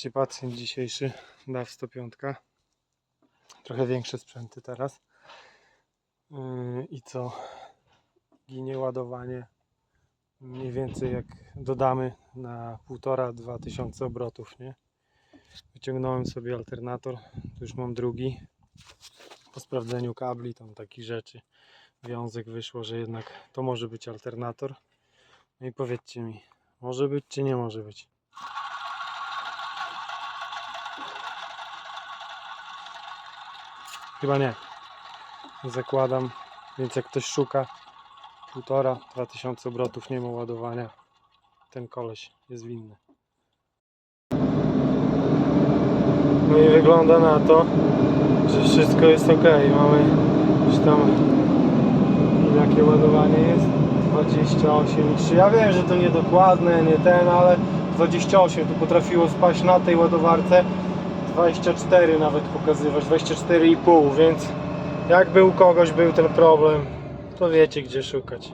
Ci Pacjent dzisiejszy DAW 105. Trochę większe sprzęty teraz. Yy, I co? Ginie ładowanie mniej więcej jak dodamy na 1,5-2 tysiące obrotów, nie? Wyciągnąłem sobie alternator, tu już mam drugi. Po sprawdzeniu kabli, tam takich rzeczy, wiązek wyszło, że jednak to może być alternator. No i powiedzcie mi, może być czy nie może być? Chyba nie. Zakładam, więc jak ktoś szuka półtora, dwa tysiące obrotów, nie ma ładowania, ten koleś jest winny. No i wygląda na to, że wszystko jest ok. Mamy już tam jakie ładowanie jest? 28,3. Ja wiem, że to niedokładne, nie ten, ale 28 tu potrafiło spaść na tej ładowarce 24 nawet pokazywać, 24,5, więc jakby u kogoś był ten problem, to wiecie gdzie szukać.